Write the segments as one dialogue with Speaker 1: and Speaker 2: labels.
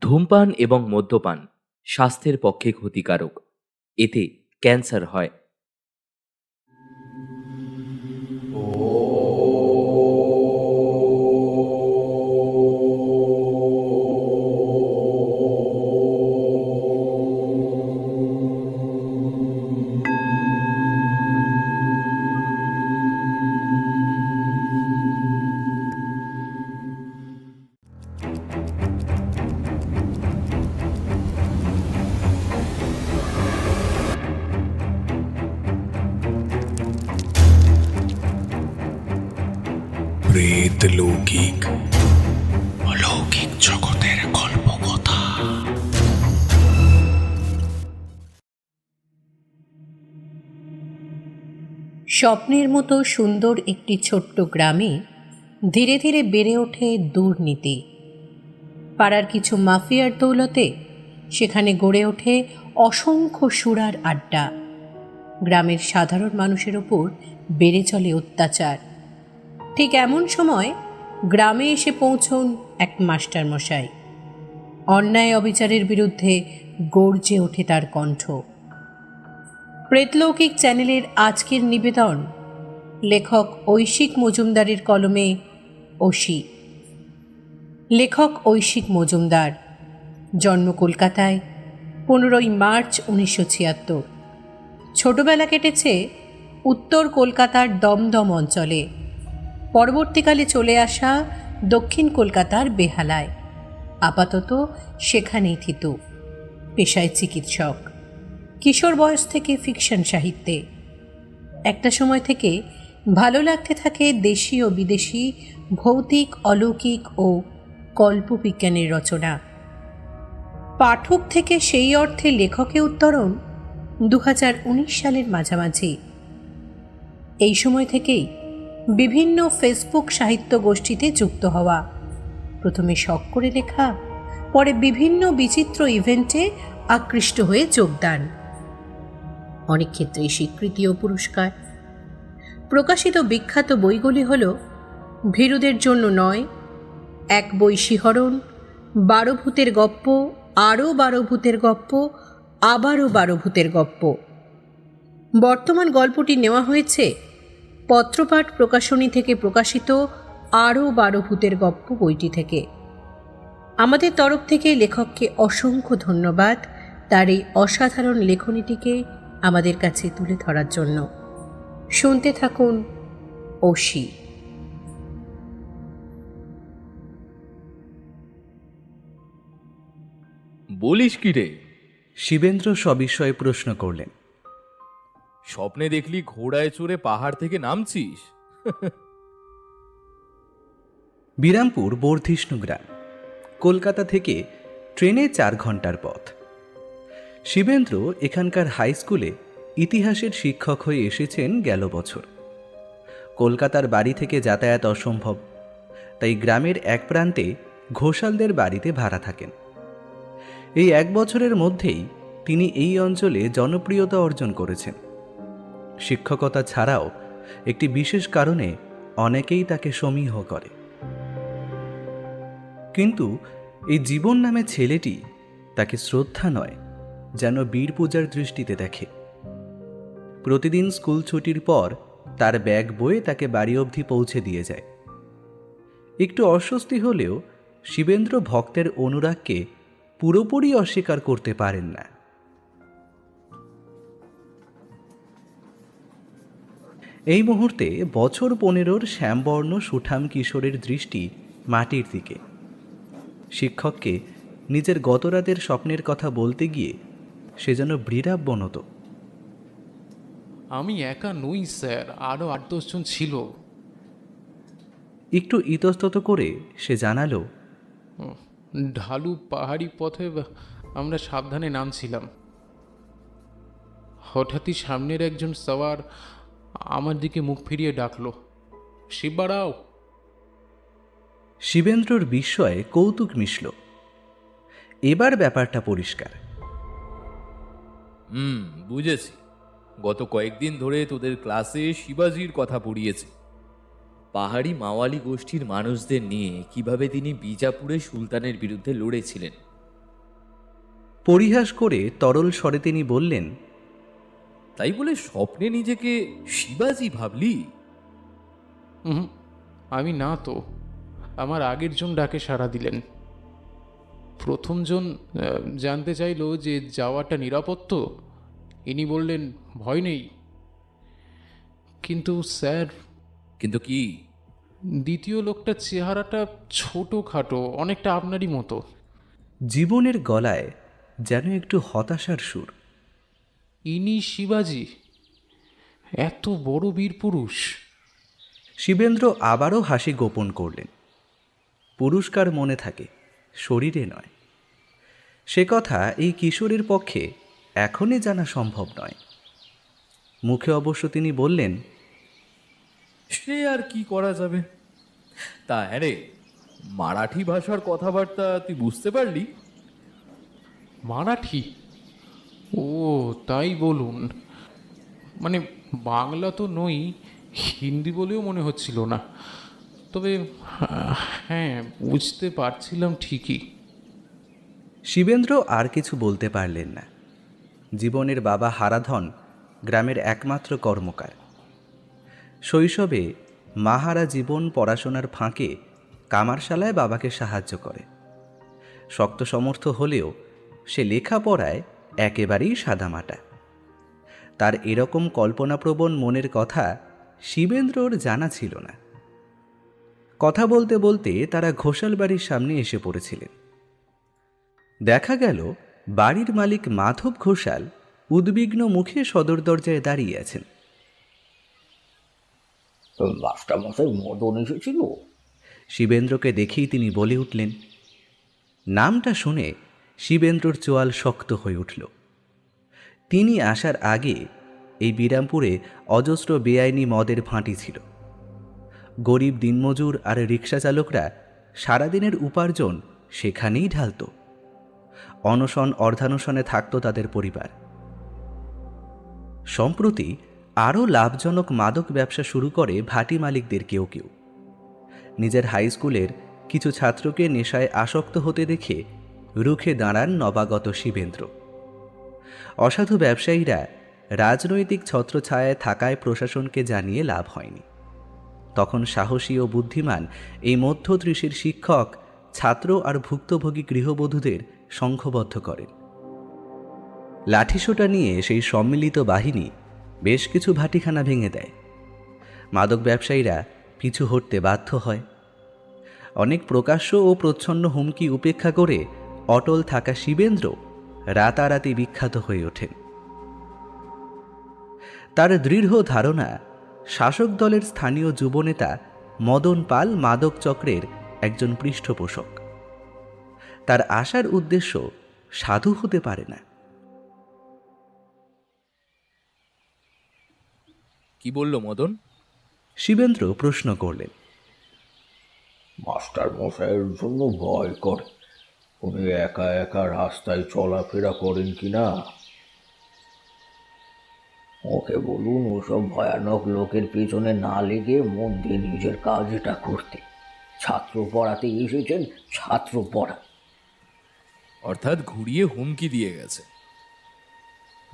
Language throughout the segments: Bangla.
Speaker 1: ধূমপান এবং মদ্যপান স্বাস্থ্যের পক্ষে ক্ষতিকারক। এতে ক্যান্সার হয়।
Speaker 2: প্রেত লৌকিক, অলৌকিক জগতের কল্পকথা।
Speaker 3: স্বপ্নের মতো সুন্দর একটি ছোট্ট গ্রামে ধীরে ধীরে বেড়ে ওঠে দুর্নীতি। পাড়ার কিছু মাফিয়ার দৌলতে সেখানে গড়ে ওঠে অসংখ্য সুরার আড্ডা। গ্রামের সাধারণ মানুষের ওপর বেড়ে চলে অত্যাচার। ঠিক এমন সময় গ্রামে এসে পৌঁছন এক মাস্টার মশাই অন্যায় অবিচারের বিরুদ্ধে গর্জে ওঠে তার কণ্ঠ। প্রেতলৌকিক চ্যানেলের আজকের নিবেদন লেখক ঐশিক মজুমদারের কলমে ওশি। লেখক ঐশিক মজুমদার, জন্ম কলকাতায়, পনেরোই মার্চ উনিশশো ছিয়াত্তর। ছোটবেলা কেটেছে উত্তর কলকাতার দমদম অঞ্চলে। পরবর্তীকালে চলে আসা দক্ষিণ কলকাতার বেহালায়। আপাতত সেখানেই থিত। পেশায় চিকিৎসক। কিশোর বয়স থেকে ফিকশন সাহিত্যে। একটা সময় থেকে ভালো লাগতে থাকে দেশি ও বিদেশি ভৌতিক, অলৌকিক ও কল্পবিজ্ঞানের রচনা। পাঠক থেকে সেই অর্থে লেখকে উত্তরণ দু হাজার উনিশ সালের মাঝামাঝি। এই সময় থেকেই বিভিন্ন ফেসবুক সাহিত্য গোষ্ঠীতে যুক্ত হওয়া। প্রথমে শখ করে লেখা, পরে বিভিন্ন বিচিত্র ইভেন্টে আকৃষ্ট হয়ে যোগদান। অনেক ক্ষেত্রেই স্বীকৃতি ও পুরস্কার। প্রকাশিত বিখ্যাত বইগুলি হল, ভীরুদের জন্য নয়, এক বই শিহরণ, বারো ভূতের গপ্প, আরও বারো ভূতের গপ্প, আবারও বারো ভূতের গপ্প। বর্তমান গল্পটি নেওয়া হয়েছে পত্রপাঠ প্রকাশনী থেকে প্রকাশিত আরও বারো ভূতের গপ্প বইটি থেকে। আমাদের তরফ থেকে লেখককে অসংখ্য ধন্যবাদ তার এই অসাধারণ লেখনীটিকে আমাদের কাছে তুলে ধরার জন্য। শুনতে থাকুন ওশি।
Speaker 4: বলিস কি রে?
Speaker 5: শিবেন্দ্র সবিষয়ে প্রশ্ন করলেন।
Speaker 4: স্বপ্নে দেখলি ঘোড়ায় চড়ে পাহাড় থেকে নামছিস?
Speaker 5: বিরামপুর বর্ধিষ্ণু গ্রাম, কলকাতা থেকে ট্রেনে চার ঘণ্টার পথ। শিবেন্দ্র এখানকার হাই স্কুলে ইতিহাসের শিক্ষক হয়ে এসেছেন গেল বছর। কলকাতার বাড়ি থেকে যাতায়াত অসম্ভব, তাই গ্রামের এক প্রান্তে ঘোষালদের বাড়িতে ভাড়া থাকেন। এই এক বছরের মধ্যেই তিনি এই অঞ্চলে জনপ্রিয়তা অর্জন করেছেন। শিক্ষকতা ছাড়াও একটি বিশেষ কারণে অনেকেই তাকে সমীহ করে। কিন্তু এই জীবন নামে ছেলেটি তাকে শ্রদ্ধা নয়, যেন বীর পূজার দৃষ্টিতে দেখে। প্রতিদিন স্কুল ছুটির পর তার ব্যাগ বয়ে তাকে বাড়ি অবধি পৌঁছে দিয়ে যায়। একটু অস্বস্তি হলেও শিবেন্দ্র ভক্তের অনুরাগকে পুরোপুরি অস্বীকার করতে পারেন না। এই মুহূর্তে বছর পনেরোর শ্যামবর্ণ সুঠাম কিশোরের দৃষ্টি মাটির দিকে। শিক্ষককে নিজের গতরাতের স্বপ্নের কথা বলতে গিয়ে সে যেন ব্রীড়াব্যনত
Speaker 6: আমি একা নই স্যার আরও আট দশজন ছিল।
Speaker 5: একটু ইতস্তত করে সে জানালো
Speaker 6: ঢালু পাহাড়ি পথে আমরা সাবধানে নামছিলাম। হঠাৎই সামনের একজন সওয়ার আমার দিকে মুখ ফিরিয়ে ডাকলো শিববারাও
Speaker 5: শিবেন্দ্রর বিস্ময়ে কৌতুক মিশল। এবার ব্যাপারটা পরিষ্কার।
Speaker 4: হুম বুঝেছি। গত কয়েকদিন ধরে তোদের ক্লাসে শিবাজির কথা পড়িয়েছে।
Speaker 1: পাহাড়ি মাওয়ালি গোষ্ঠীর মানুষদের নিয়ে কীভাবে তিনি বিজাপুরে সুলতানের বিরুদ্ধে লড়েছিলেন।
Speaker 5: পরিহাস করে তরল স্বরে তিনি বললেন
Speaker 4: তাই বলে স্বপ্নে নিজেকে শিবাজি ভাবলি?
Speaker 6: হুম আমি না তো। আমার আগের জন ডাকে সাড়া দিলেন। প্রথমজন জানতে চাইলো যে যাওয়াটা নিরাপদ তো। ইনি বললেন ভয় নেই। কিন্তু স্যার
Speaker 4: কিন্তু কি?
Speaker 6: দ্বিতীয় লোকটার চেহারাটা ছোটোখাটো অনেকটা আপনারই মতো।
Speaker 5: জীবনের গলায় যেন একটু হতাশার সুর।
Speaker 6: ইনি শিবাজি। এত বড় বীর পুরুষ।
Speaker 5: শিবেন্দ্র আবারও হাসি গোপন করলেন। পুরস্কার মনে থাকে শরীরে নয়। সে কথা এই কিশোরের পক্ষে এখনই জানা সম্ভব নয়। মুখে অবশ্য তিনি বললেন
Speaker 4: সে আর কি করা যাবে? তা হ্যাঁ রে মারাঠি ভাষার কথাবার্তা তুই বুঝতে পারলি?
Speaker 6: মারাঠি? ও, তাই বলুন। মানে বাংলা তো নই, হিন্দি বলেও মনে হচ্ছিল না। তবে হ্যাঁ বুঝতে পারছিলাম ঠিকই।
Speaker 5: শিবেন্দ্র আর কিছু বলতে পারলেন না। জীবনের বাবা হারাধন গ্রামের একমাত্র কর্মকার। শৈশবে মাহারা জীবন পড়াশোনার ফাঁকে কামারশালায় বাবাকে সাহায্য করে। শক্ত সমর্থ হলেও সে লেখাপড়ায় একেবারেই সাদামাটা। তার এরকম কল্পনাপ্রবণ মনের কথা শিবেন্দ্রর জানা ছিল না। কথা বলতে বলতে তারা ঘোষাল বাড়ির সামনে এসে পড়েছিলেন। দেখা গেল বাড়ির মালিক মাধব ঘোষাল উদ্বিগ্ন মুখে সদর দরজায় দাঁড়িয়ে আছেন।
Speaker 7: মাস্টারমশাই মদন এসেছিল?
Speaker 5: শিবেন্দ্রকে দেখেই তিনি বলে উঠলেন নামটা শুনে শিবেন্দ্রর চোয়াল শক্ত হয়ে উঠল। তিনি আসার আগে এই বিরামপুরে অজস্র বেআইনি মদের ফাঁটি ছিল। গরিব দিনমজুর আর রিক্সা চালকরা সারাদিনের উপার্জন সেখানেই ঢালত। অনশন অর্ধানশনে থাকত তাদের পরিবার। সম্প্রতি আরও লাভজনক মাদক ব্যবসা শুরু করে ভাটি মালিকদের কেউ কেউ। নিজের হাই স্কুলের কিছু ছাত্রকে নেশায় আসক্ত হতে দেখে রুখে দাঁড়ান নবাগত শিবেন্দ্র। অসাধু ব্যবসায়ীরা রাজনৈতিক ছত্রছায়ায় থাকায় প্রশাসনকে জানিয়ে লাভ হয়নি। তখন সাহসী ও বুদ্ধিমান এই মধ্যত্রিশীর শিক্ষক, ছাত্র আর ভুক্তভোগী গৃহবধূদের সংঘবদ্ধ করেন। লাঠিসোটা নিয়ে সেই সম্মিলিত বাহিনী বেশ কিছু ভাটিখানা ভেঙে দেয়। মাদক ব্যবসায়ীরা পিছু হটতে বাধ্য হয়। অনেক প্রকাশ্য ও প্রচ্ছন্ন হুমকি উপেক্ষা করে অটল থাকা শিবেন্দ্র রাতারাতি বিখ্যাত হয়ে ওঠেন। তার দৃঢ় ধারণা শাসক দলের স্থানীয় যুবনেতা মদন পাল মাদক চক্রের একজন পৃষ্ঠপোষক। তার আসার উদ্দেশ্য সাধু হতে পারে না।
Speaker 4: কি বলল মদন?
Speaker 5: শিবেন্দ্র প্রশ্ন করলেন।
Speaker 7: মাস্টার মশাইয়ের জন্য ভয় করে। উনি একা একা রাস্তায় চলাফেরা করেন কি না? ওকে বলুন ওসব ভয়ানক লোকের পেছনে না লেগে মন দিয়ে নিজের কাজটা করতে। ছাত্র পড়াতে এসেছেন ছাত্র পড়া।
Speaker 4: অর্থাৎ ঘুরিয়ে হুমকি দিয়ে গেছে।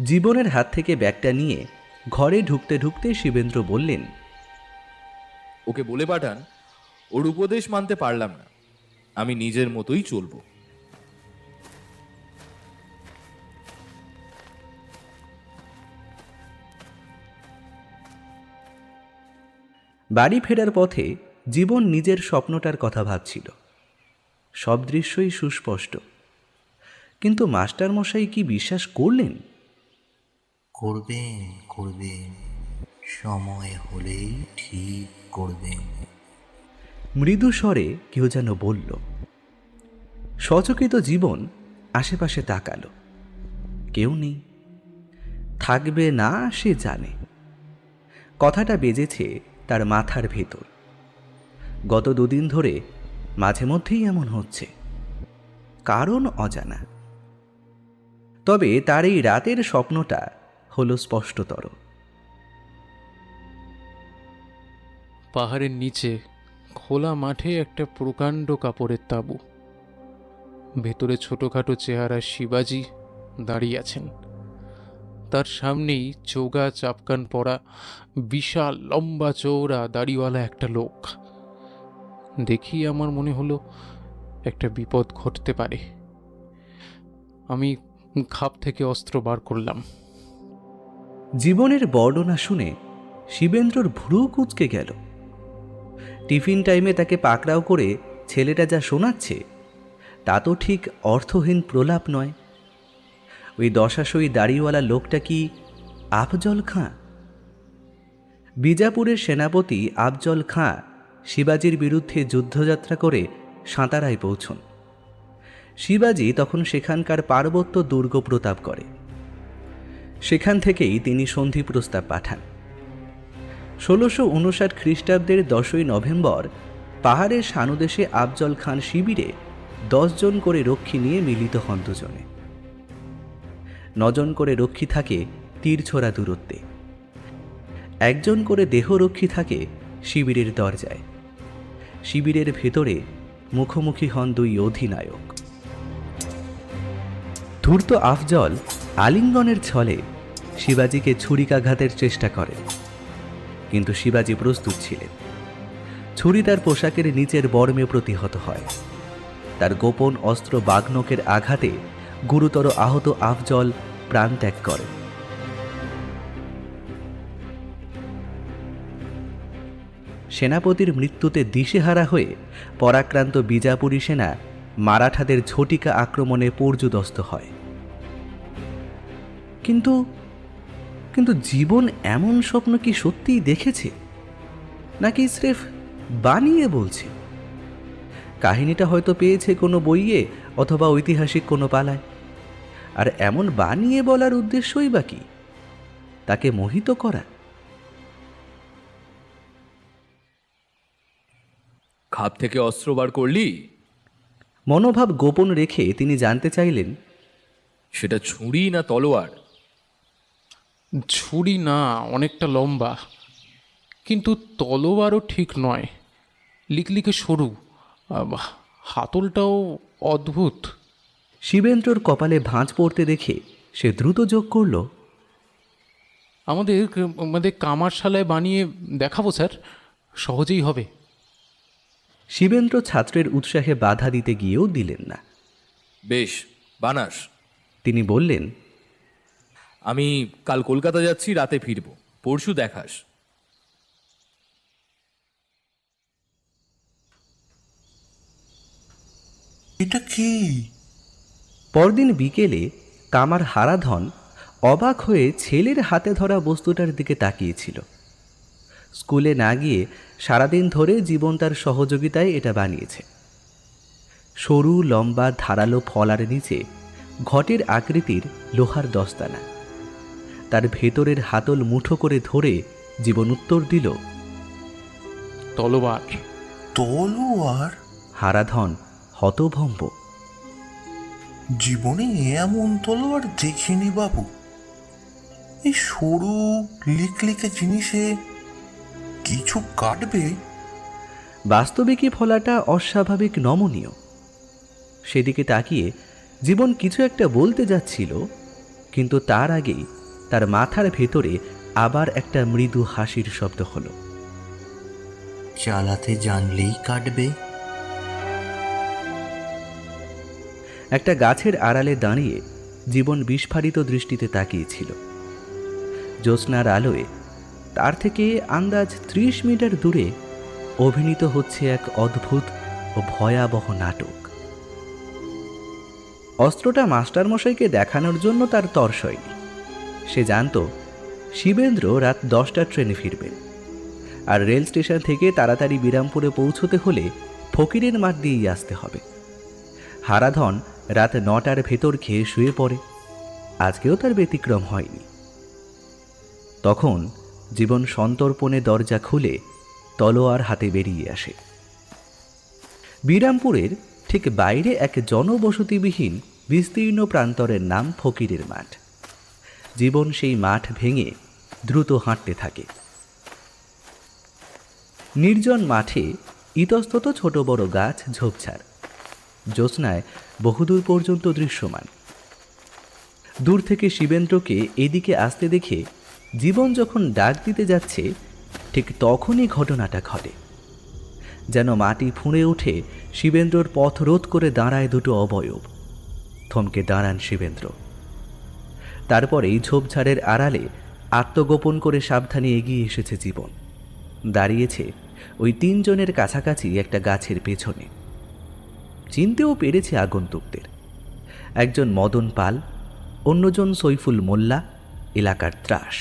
Speaker 5: জীবনের হাত থেকে ব্যাগটা নিয়ে ঘরে ঢুকতে ঢুকতে শিবেন্দ্র বললেন
Speaker 4: ওকে বলে পাঠান ওর উপদেশ মানতে পারলাম না। আমি নিজের মতোই চলবো।
Speaker 5: বাড়ি ফেরার পথে জীবন নিজের স্বপ্নটার কথা ভাবছিল। সব দৃশ্যই সুস্পষ্ট। কিন্তু মাস্টারমশাই কি বিশ্বাস করলেন?
Speaker 8: করবেন করবেন। সময় হলেই ঠিক করবেন।
Speaker 5: মৃদু স্বরে কেউ যেন বলল সচকিত জীবন আশেপাশে তাকালো। কেউ নেই। থাকবে না সে জানে। কথাটা বেজেছে তার মাথার ভেতর। গত দুদিন ধরে মাঝে মধ্যেই এমন হচ্ছে। কারণ অজানা। তবে তার এই রাতের স্বপ্নটা হলো স্পষ্টতর।
Speaker 6: পাহাড়ের নিচে খোলা মাঠে একটা প্রকাণ্ড কাপড়ের তাঁবু। ভেতরে ছোটোখাটো চেহারা শিবাজি দাঁড়িয়ে আছেন। তার সামনেই চোগা চাপকান পরা বিশাল লম্বা চৌড়া দাড়িওয়ালা একটা লোক। দেখি আমার মনে হলো একটা বিপদ ঘটতে পারে। আমি খাপ থেকে অস্ত্র বার করলাম।
Speaker 5: জীবনের বর্ণনা শুনে শিবেন্দ্রর ভ্রু কুচকে গেল। টিফিন টাইমে তাকে পাকড়াও করে ছেলেটা যা শোনাচ্ছে, তা তো ঠিক অর্থহীন প্রলাপ নয়। ওই দশাশই দাড়িওয়ালা লোকটা কি আফজল খাঁ? বিজাপুরের সেনাপতি আফজল খাঁ শিবাজির বিরুদ্ধে যুদ্ধযাত্রা করে সাঁতারায় পৌঁছন। শিবাজি তখন সেখানকার পার্বত্য দুর্গ প্রতাপ করে। সেখান থেকেই তিনি সন্ধি প্রস্তাব পাঠান। ষোলোশো উনষাট খ্রিস্টাব্দের দশই নভেম্বর পাহাড়ের সানুদেশে আফজল খান শিবিরে দশজন করে রক্ষী নিয়ে মিলিত হন দুজনে। নজন করে রক্ষী থাকে তীরছোড়া দূরত্বে। একজন করে দেহরক্ষী থাকে শিবিরের দরজায়। শিবিরের ভেতরে মুখোমুখি হন দুই অধিনায়ক। ধূর্ত আফজল আলিঙ্গনের ছলে শিবাজিকে ছুরিকাঘাতের চেষ্টা করেন। কিন্তু শিবাজি প্রস্তুত ছিলেন। ছুরি তার পোশাকের নিচের বর্মে প্রতিহত হয়। তার গোপন অস্ত্র বাগ্নকের আঘাতে গুরুতর আহত আফজল প্রাণ ত্যাগ করেন সেনাপতির মৃত্যুতে দিশেহারা হয়ে পরাক্রান্ত বিজাপুরী সেনা মারাঠাদের ঝটিকা আক্রমণে পর্যুদস্ত হয়। কিন্তু কিন্তু জীবন এমন স্বপ্ন কি সত্যিই দেখেছে? নাকি স্রেফ বানিয়ে বলছে? কাহিনীটা হয়তো পেয়েছে কোনো বইয়ে অথবা ঐতিহাসিক কোনো পালায়। আর এমন বানিয়ে বলার উদ্দেশ্যই বা কি? তাকে মোহিত করা।
Speaker 4: খাপ থেকে অস্ত্র বার করলি?
Speaker 5: মনোভাব গোপন রেখে তিনি জানতে চাইলেন
Speaker 4: সেটা ছুরি না তলোয়ার?
Speaker 6: ছুরি না অনেকটা লম্বা। কিন্তু তলোয়ারও ঠিক নয়। লিকলিকে সরু। আহ, হাতলটাও অদ্ভুত।
Speaker 5: শিবেন্দ্রর কপালে ভাঁজ পড়তে দেখে সে দ্রুত যোগ করল
Speaker 6: আমাদের আমাদের কামারশালায় বানিয়ে দেখাবো স্যার। সহজেই হবে।
Speaker 5: শিবেন্দ্র ছাত্রের উৎসাহে বাধা দিতে গিয়েও দিলেন না।
Speaker 4: বেশ বানাস।
Speaker 5: তিনি বললেন
Speaker 4: আমি কাল কলকাতা যাচ্ছি রাতে ফিরবো। পরশু দেখাস।
Speaker 8: এটা কি?
Speaker 5: পরদিন বিকেলে কামার হারাধন অবাক হয়ে ছেলের হাতে ধরা বস্তুটার দিকে তাকিয়েছিল। স্কুলে না গিয়ে সারাদিন ধরে জীবন তার সহযোগিতায় এটা বানিয়েছে। সরু লম্বা ধারালো ফলার নিচে ঘটের আকৃতির লোহার দস্তানা। তার ভেতরের হাতল মুঠো করে ধরে জীবন উত্তর দিল
Speaker 6: তলোয়ার।
Speaker 8: তলোয়ার?
Speaker 5: হারাধন হতভম্ব।
Speaker 8: জীবনে এমন তলোয়ার দেখিনি বাবু। এই সরু লিকলিকে জিনিসে কিছু কাটবে?
Speaker 5: বাস্তবিকই ফলাটা অস্বাভাবিক নমনীয়। সেদিকে তাকিয়ে জীবন কিছু একটা বলতে যাচ্ছিল কিন্তু তার আগেই তার মাথার ভেতরে আবার একটা মৃদু হাসির শব্দ হলো।
Speaker 8: চালাতে জানলেই কাটবে।
Speaker 5: একটা গাছের আড়ালে দাঁড়িয়ে জীবন বিস্ফারিত দৃষ্টিতে তাকিয়েছিল। জ্যোৎস্নার আলোয় তার থেকে আন্দাজ ত্রিশ মিটার দূরে অভিনীত হচ্ছে এক অদ্ভুত ও ভয়াবহ নাটক। অস্ত্রটা মাস্টারমশাইকে দেখানোর জন্য তার তর্স হয়নি সে জানত, শিবেন্দ্র রাত দশটার ট্রেনে ফিরবেন। আর রেল স্টেশন থেকে তাড়াতাড়ি বিরামপুরে পৌঁছতে হলে ফকিরের মাঠ দিয়েই আসতে হবে। হারাধন রাত নটার ভেতর খেয়ে শুয়ে পড়ে। আজকেও তার ব্যতিক্রম হয়নি। তখন জীবন সন্তর্পণে দরজা খুলে তলোয়ার হাতে বেরিয়ে আসে। বিরামপুরের ঠিক বাইরে এক জনবসতিবিহীন বিস্তীর্ণ প্রান্তরের নাম ফকিরের মাঠ। জীবন সেই মাঠ ভেঙে দ্রুত হাঁটতে থাকে। নির্জন মাঠে ইতস্তত ছোট বড় গাছ ঝোপঝাড়। জ্যোৎস্নায় বহুদূর পর্যন্ত দৃশ্যমান। দূর থেকে শিবেন্দ্রকে এদিকে আসতে দেখে জীবন যখন ডাক দিতে যাচ্ছে, ঠিক তখনই ঘটনাটা ঘটে। যেন মাটি ফুঁড়ে উঠে শিবেন্দ্রর পথ রোধ করে দাঁড়ায় দুটো অবয়ব। থমকে দাঁড়ান শিবেন্দ্র। তারপরেই ঝোপঝাড়ের আড়ালে আত্মগোপন করে সাবধানে এগিয়ে এসেছে জীবন। দাঁড়িয়েছে ওই তিনজনের কাছাকাছি একটা গাছের পেছনে। চিনতেও পেরেছে আগন্তুকদের। একজন মদন পাল, অন্যজন সৈফুল মোল্লা, এলাকার ত্রাস।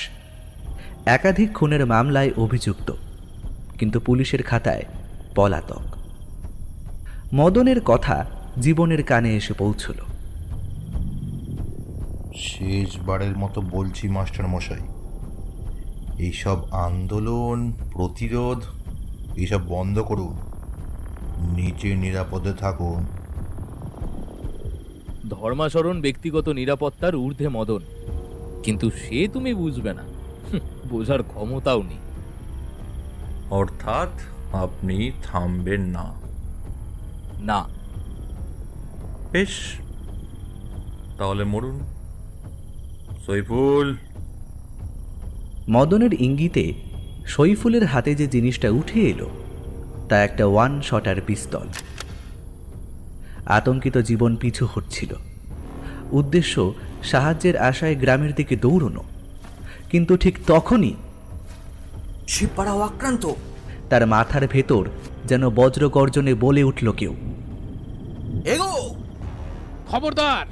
Speaker 5: একাধিক খুনের মামলায় অভিযুক্ত, কিন্তু পুলিশের খাতায় পলাতক। মদনের কথা জীবনের কানে এসে পৌঁছল।
Speaker 8: শেষবারের মতো বলছি, মাস্টার মশাই, এইসব আন্দোলন, প্রতিরোধ, এইসব বন্ধ করুন। নিচে নিরাপদে থাকুন।
Speaker 4: ধর্মাচরণ ব্যক্তিগত নিরাপত্তার ঊর্ধ্বে মদন। কিন্তু সে তুমি বুঝবে না। বোঝার ক্ষমতাও নেই।
Speaker 9: অর্থাৎ আপনি থামবেন না।
Speaker 4: না।
Speaker 9: বেশ। তাহলে মরুন। সৈফুল।
Speaker 5: মদনের ইঙ্গিতে সৈফুলের হাতে যে জিনিসটা উঠে এলো তা একটা ওয়ান শটার পিস্তল আতঙ্কিত জীবন পিছু হচ্ছিল উদ্দেশ্য সাহায্যের আশায় গ্রামের দিকে দৌড়নো। কিন্তু ঠিক তখনই
Speaker 7: শিবপাড়াও আক্রান্ত।
Speaker 5: তার মাথার ভেতর যেন বজ্র গর্জনে বলে উঠল কেউ।
Speaker 7: এগো!
Speaker 6: খবরদার!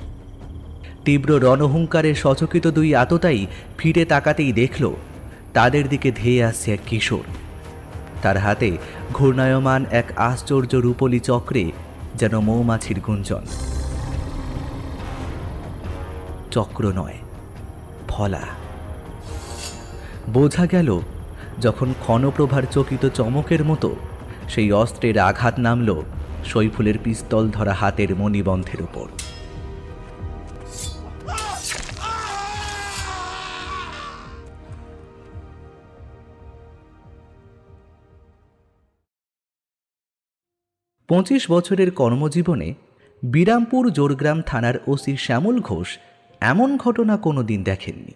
Speaker 5: তীব্র রণহুঙ্কারে সচকিত দুই আততায়ী ফিরে তাকাতেই দেখল তাদের দিকে ধেয়ে আসছে এক কিশোর। তার হাতে ঘূর্ণায়মান এক আশ্চর্য রূপলি চক্রে যেন মৌমাছির গুঞ্জন। চক্র নয়, ফলা। বোঝা গেল, যখন ক্ষণপ্রভার চকিত চমকের মতো সেই অস্ত্রের আঘাত নামল সৈফুলের পিস্তল ধরা হাতের মণিবন্ধের উপর। পঁচিশ বছরের কর্মজীবনে বিরামপুর জোরগ্রাম থানার ওসি শ্যামল ঘোষ এমন ঘটনা কোনো দিন দেখেননি।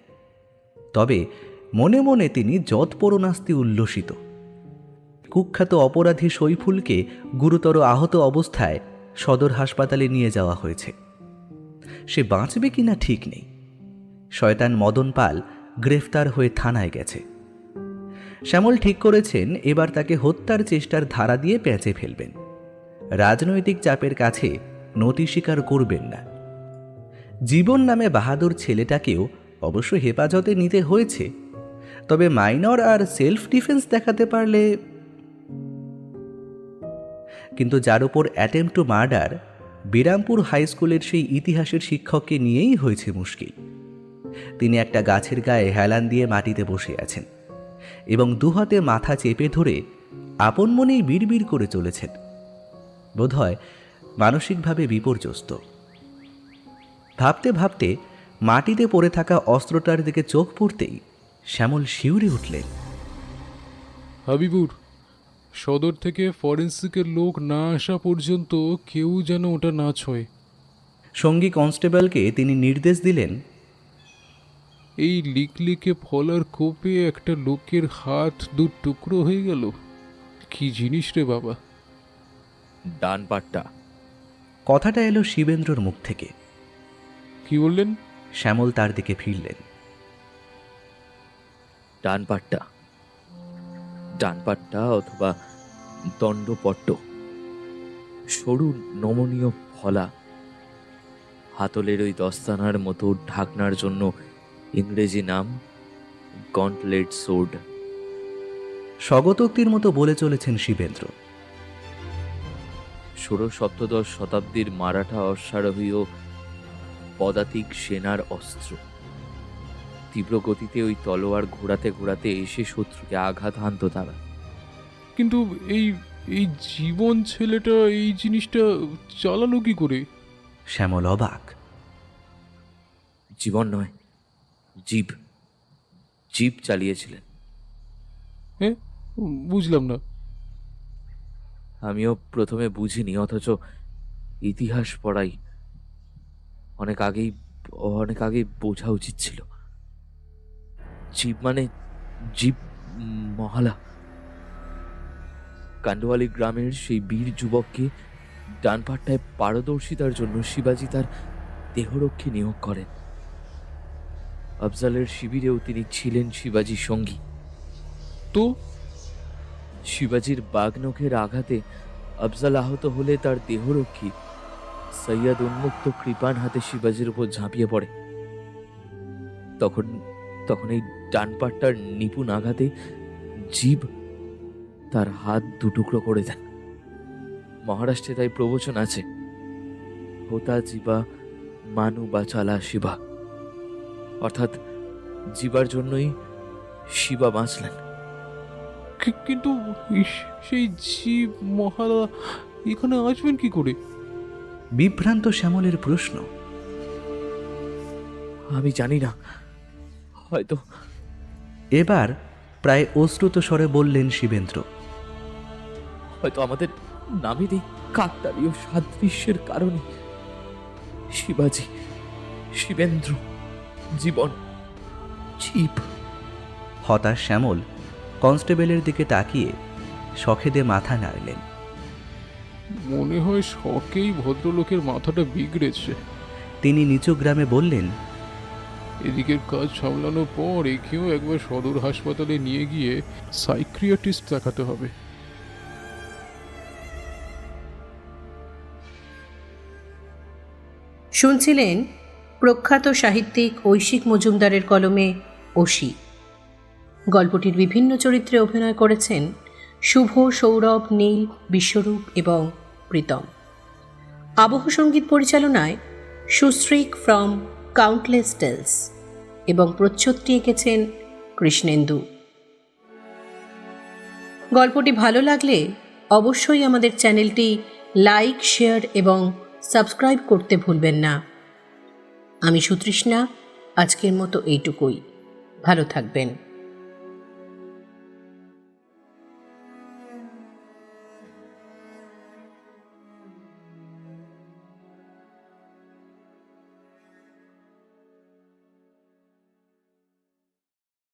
Speaker 5: তবে মনে মনে তিনি যৎপরণাস্তি উল্লসিত। কুখ্যাত অপরাধী সৈফুলকে গুরুতর আহত অবস্থায় সদর হাসপাতালে নিয়ে যাওয়া হয়েছে। সে বাঁচবে কিনা ঠিক নেই। শয়তান মদন পাল গ্রেফতার হয়ে থানায় গেছে। শ্যামল ঠিক করেছেন, এবার তাকে হত্যার চেষ্টার ধারা দিয়ে পেঁচে ফেলবেন। রাজনৈতিক চাপের কাছে নতি স্বীকার করবেন না। জীবন নামে বাহাদুর ছেলেটাকেও অবশ্য হেফাজতে নিতে হয়েছে। তবে মাইনর আর সেলফ ডিফেন্স দেখাতে পারলে কিন্তু যার উপর attempt to murder Birampur high স্কুলের সেই ইতিহাসের শিক্ষককে নিয়েই হয়েছে মুশকিল। তিনি একটা গাছের গায়ে হেলান দিয়ে মাটিতে বসে আছেন এবং দুহাতে মাথা চেপে ধরে আপন মনেই বিড়বিড় করে চলেছেন। বোধহয় মানসিকভাবে বিপর্যস্ত। ভাবতে ভাবতে মাটিতে পড়ে থাকা অস্ত্রটার দিকে চোখ পড়তেই শ্যামল শিউরে উঠলেন
Speaker 6: হাবিবুর সদর থেকে ফরেন্সিকের লোক না আসা পর্যন্ত কেউ যেন ওটা না ছয়।
Speaker 5: সঙ্গী কনস্টেবলকে তিনি নির্দেশ দিলেন
Speaker 6: এই লিকলিকে ফলার কোপে একটা লোকের হাত দু টুকরো হয়ে গেল। কি জিনিস রে বাবা?
Speaker 4: ডান পাটটা
Speaker 5: কথাটা এলো শিবেন্দ্রর মুখ থেকে।
Speaker 6: কি বললেন?
Speaker 5: শ্যামল তার দিকে ফিরলেন।
Speaker 1: ডান পাটটা ডান পাটটা অথবা দণ্ডপট্ট। সরু নমনীয় ফলা। হাতলের ওই দস্তানার মতো ঢাকনার জন্য ইংরেজি নাম গন্টলেট সোর্ড
Speaker 5: স্বগতোক্তির মতো বলে চলেছেন শিবেন্দ্র।
Speaker 1: ষোড়শ সপ্তদশ শতাব্দীর মারাঠা অশ্বারোহী ও পদাতিক সেনার অস্ত্র। তীব্র গতিতে ওই তলোয়ার ঘোরাতে ঘোরাতে এসে শত্রুকে আঘাত হানত তারা।
Speaker 6: কিন্তু এই এই জীবন ছেলেটা এই জিনিসটা চালালো কি করে?
Speaker 5: শ্যামল অবাক।
Speaker 1: জীবন নয় জীব। জীব চালিয়েছিলেন।
Speaker 6: হ্যাঁ বুঝলাম না।
Speaker 1: আমিও প্রথমে বুঝিনি, অথচ ইতিহাস পড়াই অনেক আগেই, অনেক আগে বোঝা উচিত ছিল। জীব মানে জীব মহালা। কান্ডওয়ালি গ্রামের সেই বীর যুবককে ডান পাট্টায় পারদর্শিতার জন্য শিবাজি তার দেহরক্ষী নিয়োগ করেন। আফজালের শিবিরেও তিনি ছিলেন শিবাজির সঙ্গী।
Speaker 6: তো
Speaker 1: শিবাজির বাগনখের আঘাতে আফজাল আহত হলে তার দেহরক্ষী সৈয়দ উন্মুক্ত কৃপান হাতে শিবাজির উপর ঝাঁপিয়ে পড়ে। তখন তখন এই ডান পাট্টার নিপুণ আঘাতে জীব তার হাত দুটুকরো করে দেন। মহারাষ্ট্রে তাই প্রবচন আছে, হোতা জীবা, মানু বা চালা শিবা। অর্থাৎ, জীবার জন্যই শিবা বাঁচলেন।
Speaker 6: কিন্তু সেই জীব মহারা এখানে আসবেন কি করে?
Speaker 5: বিভ্রান্ত শ্যামলের প্রশ্ন।
Speaker 1: আমি জানি না। হয়তো।
Speaker 5: এবার প্রায় অশ্রুত স্বরে বললেন শিবেন্দ্র
Speaker 1: হয়তো আমাদের নামের এই কাকতালীয় সাদৃশ্যের কারণে শিবাজি শিবেন্দ্র জীবন জীব।
Speaker 5: হতাশ শ্যামল কনস্টেবলের দিকে তাকিয়ে শখেদে মাথা নাড়লেন।
Speaker 6: মনে হয় শখেই ভদ্রলোকের মাথাটা বিগড়েছে।
Speaker 5: তিনি নিচু গ্রামে বললেন
Speaker 6: এদিকের কাজ সামলানোর পর একেও একবার সদর হাসপাতালে নিয়ে গিয়ে সাইক্রিয়াটিস্ট দেখাতে হবে।
Speaker 3: শুনছিলেন প্রখ্যাত সাহিত্যিক ঐশিক মজুমদারের কলমে ওশি। গল্পটির বিভিন্ন চরিত্রে অভিনয় করেছেন শুভ, সৌরভ, নীল, বিশ্বরূপ এবং প্রীতম। আবহ সংগীত পরিচালনায় সুশ্রীক ফ্রম কাউন্টলেস টেলস এবং প্রচ্ছদটি এঁকেছেন কৃষ্ণেন্দু। গল্পটি ভালো লাগলে অবশ্যই আমাদের চ্যানেলটি লাইক, শেয়ার এবং সাবস্ক্রাইব করতে ভুলবেন না। আমি সুতৃষ্ণা, আজকের মতো এইটুকুই। ভালো থাকবেন।